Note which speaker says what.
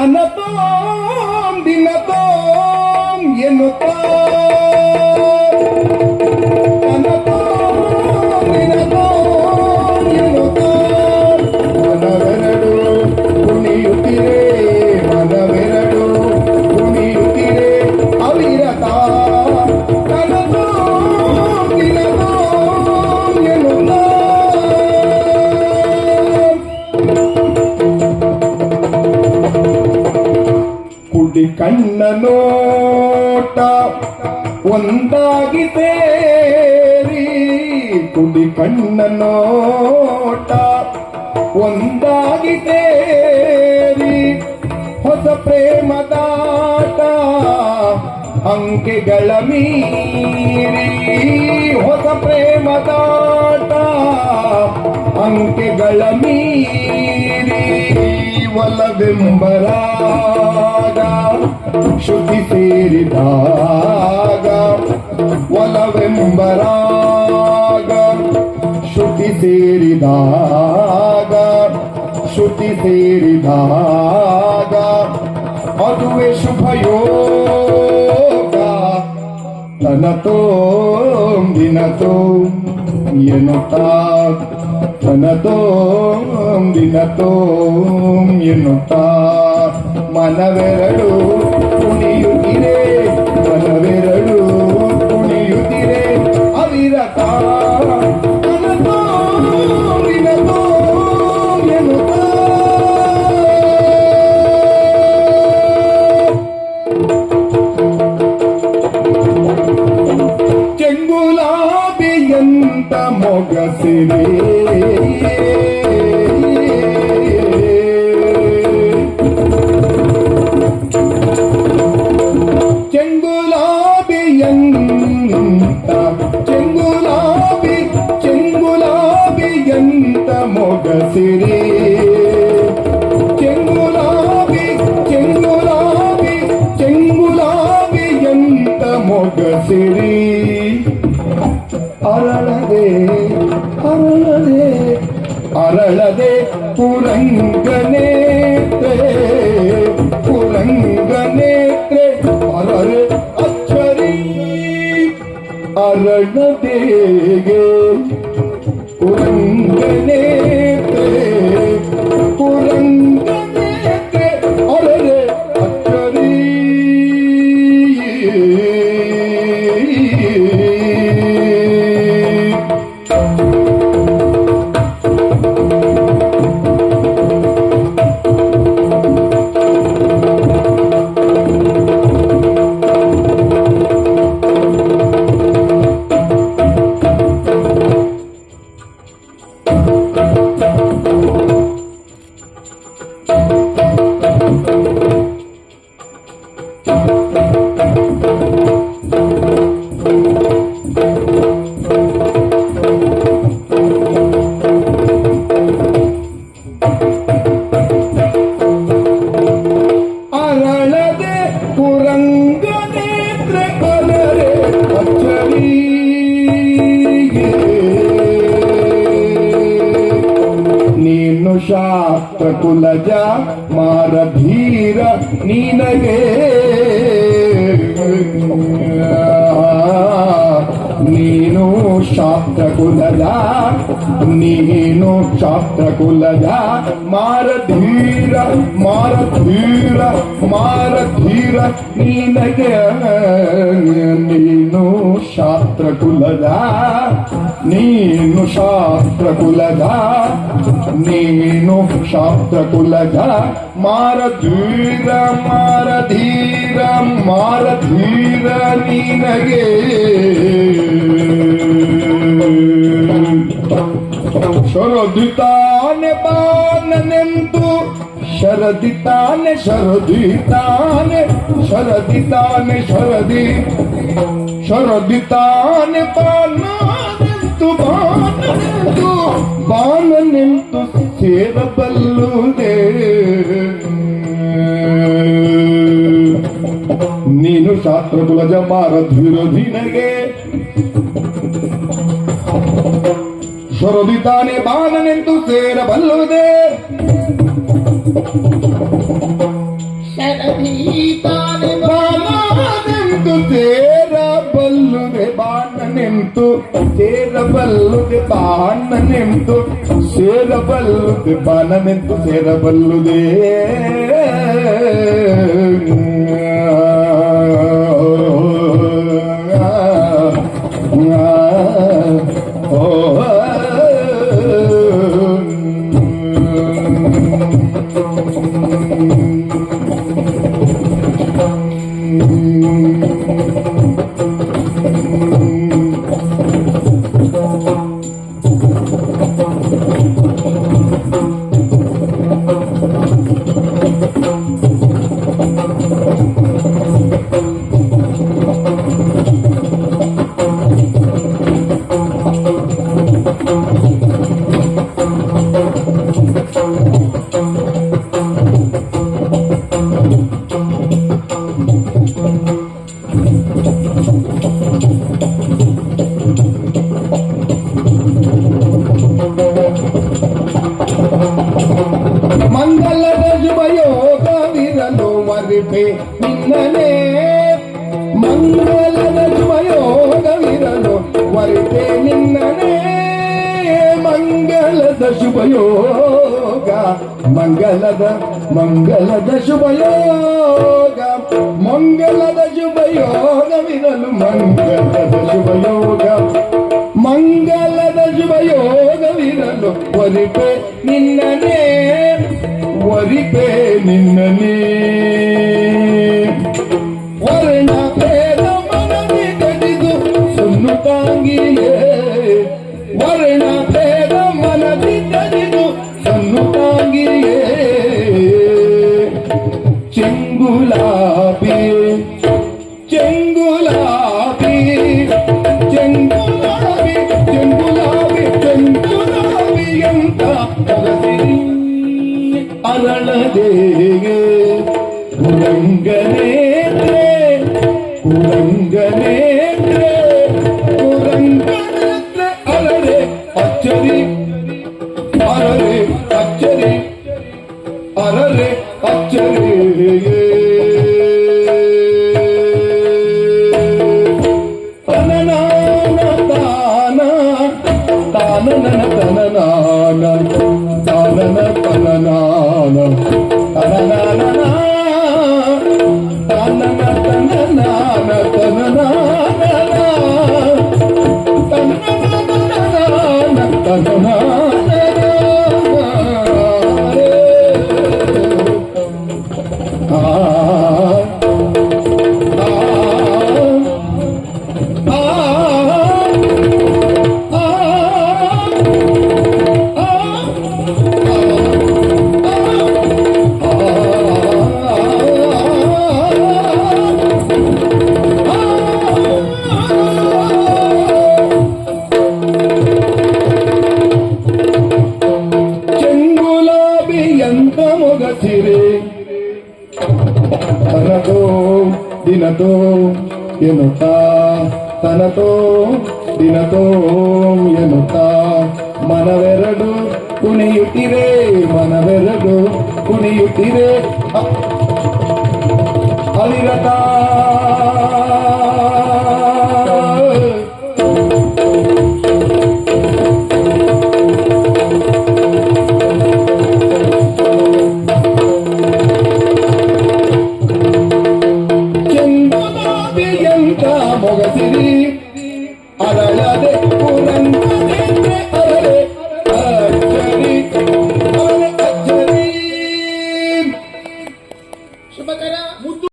Speaker 1: Panapo! ಒಂದಾಗಿ ಸೇರಿ ಕುಡಿ ಕಣ್ಣ ನೋಟ ಒಂದಾಗಿ ಸೇರಿ ಹೊಸ ಪ್ರೇಮದಾಟ ಅಂಕೆಗಳ ಮೀರಿ ಹೊಸ ಪ್ರೇಮದಾಟ ಅಂಕೆಗಳ ಮೀರಿ ಒಲವೆಂಬರಾಗ ಶ್ರುತಿ ಸೇರಿದಾಗ ಒಲವೆಂಬರಾಗ ಶ್ರುತಿ ಸೇರಿದಾಗ ಶ್ರುತಿ ಸೇರಿದಾಗ ಅದುವೆ ಶುಭಯೋಗ ತನತೋ ದಿನತೋ ಎನ್ನುತ್ತಾ ತನತೋ ದಿನತೋ ಎನ್ನುತ್ತಾ ಮನವೆರಡು மொக சிறி. அருளதே அருளதே அருளதே புரங்கனே புரங்கனே அருள் அச்சரி. அருளதே புரங்கனே ನಿನಗೆ ನೀನು ಶಾಸ್ತ್ರ ಕುಲಜ ನೀನು ಶಾಸ್ತ್ರ ಕುಲಜ ಮಾರಧೀರ ಮಾರಧೀರ ಮಾರಧೀರ ನಿನಗೆ ನೀನು ಶಾಸ್ತ್ರ ಕುಲದ ನೀನು ಶಾಸ್ತ್ರ ಕುಲದ ನೀನು ಶಾಸ್ತ್ರ ಕುಲದ ಮಾರಧೀರ ಮಾರಧೀರ ಮಾರಧೀರ ನಿನಗೆ ಶರದಿತಾನೆ ಬಾನನೆಂದು ಶರದಿತಾನೆ ಶರದಿತಾನೆ ಶರದಿತಾನೆ ಶರದಿ ಶರದಿತಾನೆ ಬಾನನೆಂದು ಬಾನನೆಂದು ಬಾನನೆಂದು ಸೇರಬಲ್ಲುದೇ ನೀನು ಶಾಸ್ತ್ರ ಕುಲಜ ಮಾರಧೀರ ನಿನಗೆ ಶರದಿತಾನೆ ಬಾನನೆಂದು ಸೇರಬಲ್ಲುದೇ ಬಾಣನೆಂತು ಸೇರಬಲ್ಲುದೆ ಬಾಣನೆಂತು ಸೇರಬಲ್ಲುದೆ ಬಾಣನೆಂತು ಸೇರಬಲ್ಲುದೆ ಮಂಗಲದ ಮಂಗಳದ ಶುಭಯೋಗ, ಮಂಗಳದ ಮಂಗಳದ ಶುಭಯೋಗ, ಮಂಗಳದ ಶುಭಯೋಗವಿರಲು ಮಂಗಳದ ಶುಭಯೋಗ, ಮಂಗಳದ ಶುಭಯೋಗವಿರಲು ವರಿಪೆ ನಿನ್ನನೇ ವರಿಪೆ ನಿನ್ನನೇ ವರ್ಣ செங்குலாபி செங்குலாபி செங்குலாபி செங்குலாபி செங்குலாபி என்ற அரணதேயே உலங்கனே మొగసిరే తనతో దినతో ఎనుట తనతో దినతో ఎనుట మనవెరడు ಕುಣಿಯುತ್ತಿರೆ ಮನವೆರಡು ಕುಣಿಯುತ್ತಿರೆ ಅ-